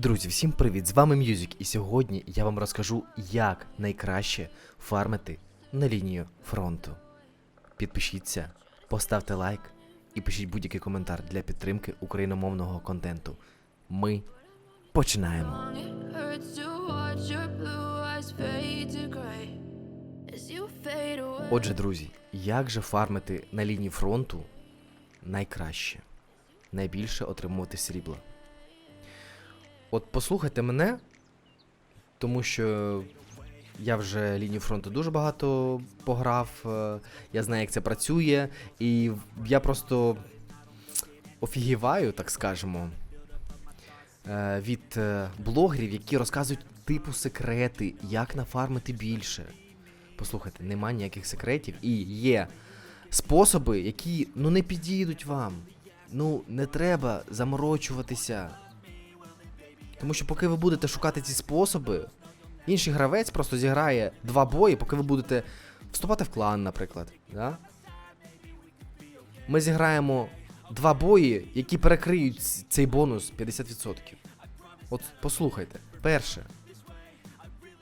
Друзі, всім привіт! З вами Мюзік, і сьогодні я вам розкажу, як найкраще фармити на лінію фронту. Підпишіться, поставте лайк і пишіть будь-який коментар для підтримки україномовного контенту. Ми починаємо. Отже, друзі, як же фармити на лінії фронту найкраще, найбільше отримувати срібла? От послухайте мене, тому що я вже лінію фронту дуже багато пограв, е, я знаю, як це працює, і я просто офігіваю, так скажемо, е, від е, блогерів, які розказують типу секрети, як нафармити більше. Послухайте, нема ніяких секретів і є способи, які ну не підійдуть вам. Ну, не треба заморочуватися. Тому що поки ви будете шукати ці способи, інший гравець просто зіграє два бої, поки ви будете вступати в клан, наприклад. Да? Ми зіграємо два бої, які перекриють цей бонус 50%. От послухайте, перше.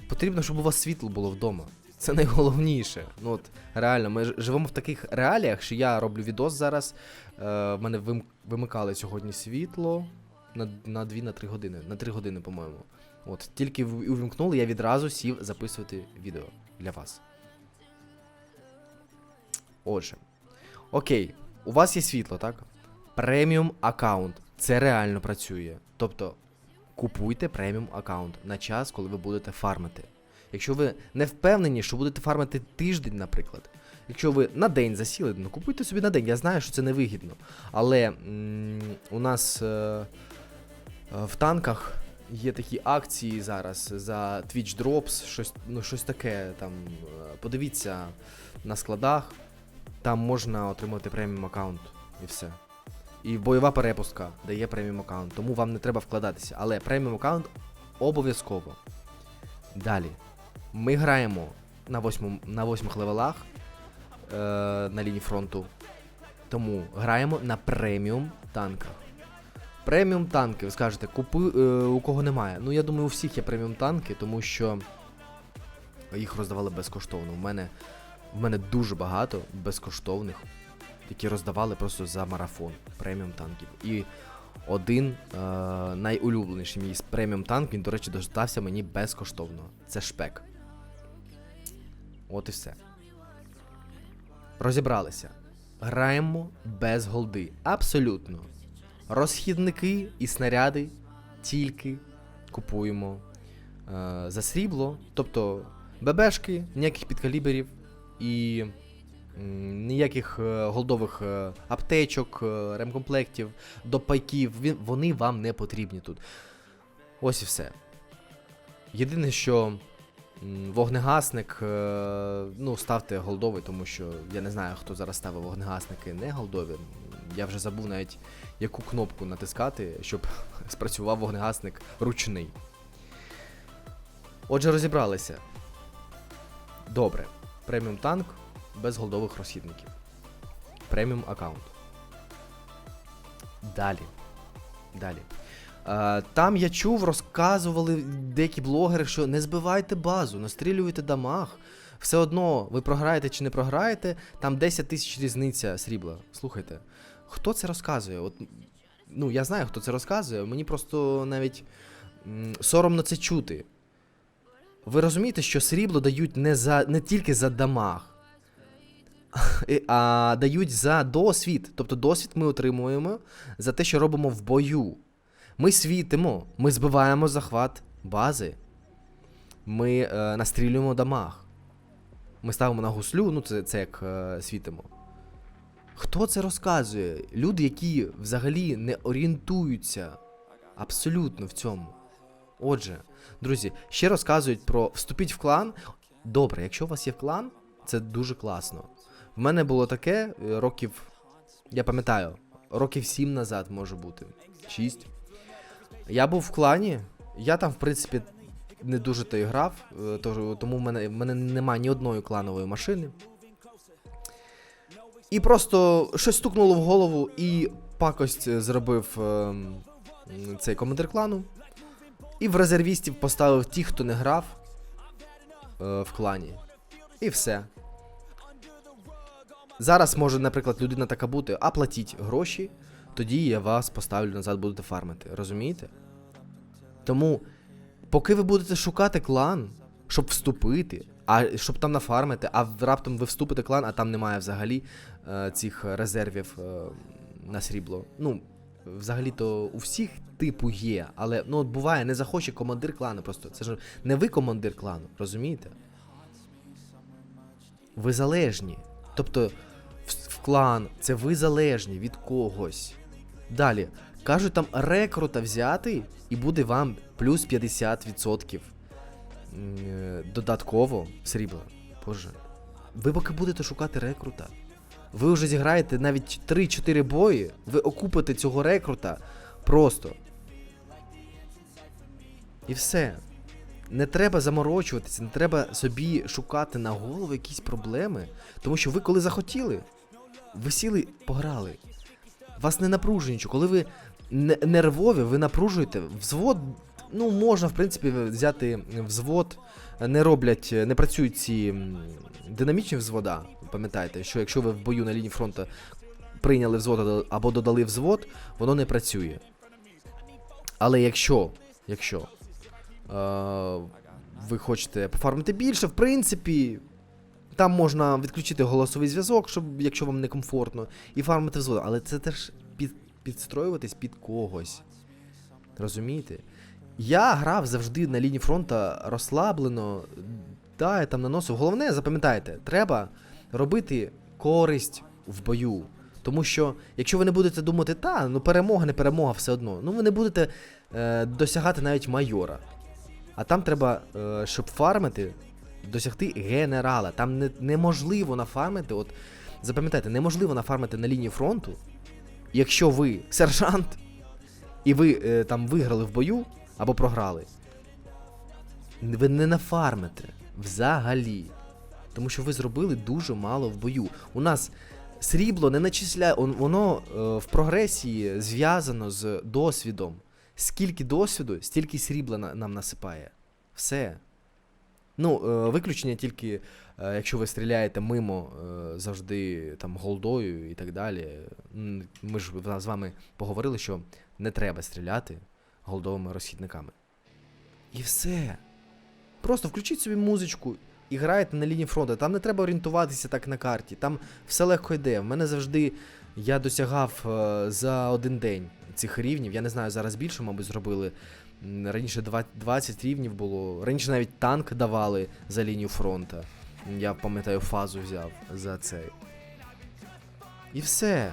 Потрібно, щоб у вас світло було вдома. Це найголовніше. Ну от реально, ми живемо в таких реаліях, що я роблю відос зараз. Е, в мене вим- вимикали сьогодні світло на, на 2-3 години. На 3 години, по-моєму. От, тільки увімкнули, я відразу сів записувати відео для вас. Отже. Окей, у вас є світло, так? Преміум аккаунт. Це реально працює. Тобто, купуйте преміум аккаунт на час, коли ви будете фармити. Якщо ви не впевнені, що будете фармити тиждень, наприклад. Якщо ви на день засіли, ну купуйте собі на день. Я знаю, що це невигідно. Але м, у нас е, в танках є такі акції зараз за Twitch Drops, щось, ну, щось таке. Там, е, подивіться на складах, там можна отримати преміум аккаунт і все. І бойова перепустка дає преміум аккаунт, тому вам не треба вкладатися. Але преміум аккаунт обов'язково. Далі. Ми граємо на, восьмому, на восьмих левелах е, на лінії фронту. Тому граємо на преміум танках. Преміум танки, ви скажете, купи, е, у кого немає. Ну, я думаю, у всіх є преміум танки, тому що їх роздавали безкоштовно. У мене, в мене дуже багато безкоштовних, які роздавали просто за марафон преміум танків. І один е, найулюбленіший мій преміум танк, він, до речі, достався мені безкоштовно. Це шпек. От і все. Розібралися. Граємо без голди. Абсолютно. Розхідники і снаряди тільки купуємо е, за срібло. Тобто ББшки, ніяких підкаліберів і м, ніяких е, голдових е, аптечок, е, ремкомплектів, допайків. Він, вони вам не потрібні тут. Ось і все. Єдине, що вогнегасник, е, ну, ставте голдовий, тому що я не знаю, хто зараз ставив вогнегасники не голдові. Я вже забув навіть, яку кнопку натискати, щоб спрацював вогнегасник ручний. Отже, розібралися. Добре. Преміум танк без голдових розхідників. Преміум аккаунт. Далі. Далі. Е, там я чув, розказували деякі блогери, що не збивайте базу, настрілюйте дамаг. Все одно, ви програєте чи не програєте, там 10 тисяч різниця срібла. Слухайте, хто це розказує? От, ну, я знаю, хто це розказує, мені просто навіть соромно це чути. Ви розумієте, що срібло дають не, за, не тільки за дамаг, а дають за досвід. Тобто досвід ми отримуємо за те, що робимо в бою. Ми світимо, ми збиваємо захват бази, ми е, настрілюємо дамаг. Ми ставимо на гуслю, ну це, це як е, світимо. Хто це розказує? Люди, які взагалі не орієнтуються абсолютно в цьому. Отже, друзі, ще розказують про вступіть в клан. Добре, якщо у вас є клан, це дуже класно. В мене було таке е, років, я пам'ятаю, років 7 назад може бути. 6. Я був в клані, я там, в принципі, не дуже то і грав, е, тому в мене, в мене немає ні одної кланової машини. І просто щось стукнуло в голову, і пакость е, зробив ем, цей командир клану. І в резервістів поставив ті, хто не грав е, в клані. І все. Зараз може, наприклад, людина така бути, а платіть гроші, тоді я вас поставлю назад, будете фармити. Розумієте? Тому, поки ви будете шукати клан, щоб вступити, а щоб там нафармити, а раптом ви вступите клан, а там немає взагалі е, цих резервів е, на срібло. Ну, взагалі-то у всіх типу є, але ну от буває, не захоче командир клану просто. Це ж не ви командир клану, розумієте? Ви залежні. Тобто в, клан це ви залежні від когось. Далі. Кажуть, там рекрута взяти, і буде вам плюс 50% м, е, додатково срібла. Боже. Ви поки будете шукати рекрута. Ви вже зіграєте навіть 3-4 бої, ви окупите цього рекрута просто. І все. Не треба заморочуватися, не треба собі шукати на голову якісь проблеми. Тому що ви коли захотіли, ви сіли, пограли. Вас не напружує нічого. Коли ви не- нервові, ви напружуєте. Взвод, ну, можна, в принципі, взяти взвод. Не роблять, не працюють ці динамічні взвода. Пам'ятаєте, що якщо ви в бою на лінії фронту прийняли взвод або додали взвод, воно не працює. Але якщо, якщо е, ви хочете пофармити більше, в принципі, там можна відключити голосовий зв'язок, щоб, якщо вам некомфортно, і фармити взвод. Але це теж під, підстроюватись під когось. Розумієте? Я грав завжди на лінії фронту розслаблено. Да, я там наносив. Головне, запам'ятайте, треба робити користь в бою. Тому що, якщо ви не будете думати, та, ну перемога, не перемога, все одно, ну ви не будете е, досягати навіть майора. А там треба, е, щоб фармити, досягти генерала. Там не, неможливо нафармити, от запам'ятайте, неможливо нафармити на лінії фронту, якщо ви сержант, і ви е, там виграли в бою або програли. Ви не нафармите взагалі. Тому що ви зробили дуже мало в бою. У нас срібло не начисляє, воно е, в прогресії зв'язано з досвідом. Скільки досвіду, стільки срібла на- нам насипає. Все. Ну, е, виключення тільки, е, якщо ви стріляєте мимо завжди там голдою і так далі. Ми ж з вами поговорили, що не треба стріляти голдовими розхідниками. І все. Просто включіть собі музичку і граєте на лінії фронту. Там не треба орієнтуватися так на карті. Там все легко йде. В мене завжди я досягав е, за один день цих рівнів. Я не знаю, зараз більше, мабуть, зробили. Раніше 20 рівнів було. Раніше навіть танк давали за лінію фронту. Я пам'ятаю, фазу взяв за цей. І все.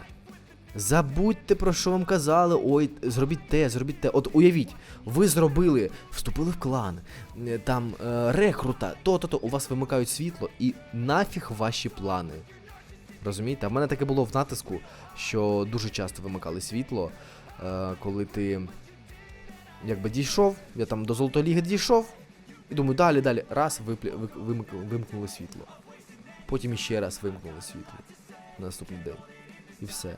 Забудьте про що вам казали. Ой, зробіть те, зробіть те. От уявіть, ви зробили, вступили в клан, е, там е, рекрута, то-то-то, у вас вимикають світло і нафіг ваші плани. Розумієте? А в мене таке було в натиску, що дуже часто вимикали світло, е, коли ти якби дійшов, я там до Золотої ліги дійшов, і думаю, далі, далі, раз, виплі, вимкнули світло. Потім іще раз вимкнули світло на наступний день. І все.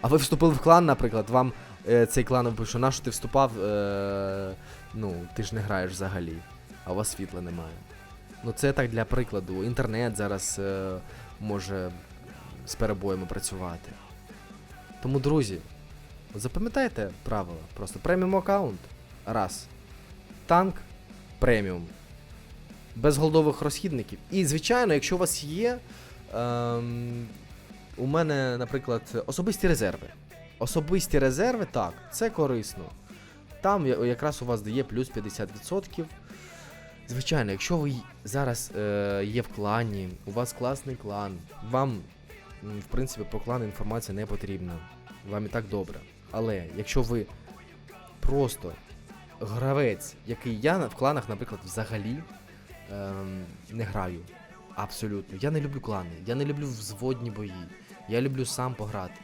А ви вступили в клан, наприклад, вам е, цей клан пише, на що ти вступав, е, ну, ти ж не граєш взагалі, а у вас світла немає. Ну, це так для прикладу. Інтернет зараз е, може з перебоями працювати. Тому, друзі, запам'ятайте правила. Просто преміум аккаунт. Раз. Танк преміум. Без голдових розхідників. І, звичайно, якщо у вас є. Ем, у мене, наприклад, особисті резерви. Особисті резерви, так, це корисно. Там якраз у вас дає плюс 50%. Звичайно, якщо ви зараз е, є в клані, у вас класний клан, вам, в принципі, про клан інформація не потрібна. Вам і так добре. Але якщо ви просто гравець, який я в кланах, наприклад, взагалі ем, не граю. Абсолютно. Я не люблю клани, я не люблю взводні бої. Я люблю сам пограти.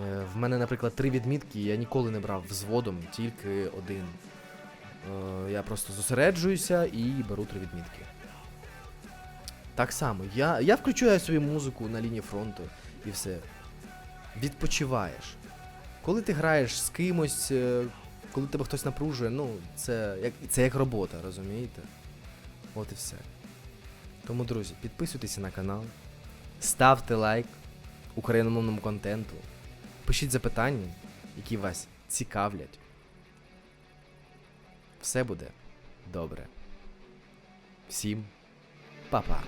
Е, в мене, наприклад, три відмітки, я ніколи не брав взводом, тільки один. Е, я просто зосереджуюся і беру три відмітки. Так само, я, я включаю собі музику на лінії фронту і все. Відпочиваєш. Коли ти граєш з кимось, е, коли тебе хтось напружує, ну, це як, це як робота, розумієте? От і все. Тому, друзі, підписуйтеся на канал, ставте лайк україномовному контенту, пишіть запитання, які вас цікавлять. Все буде добре. Всім па-па.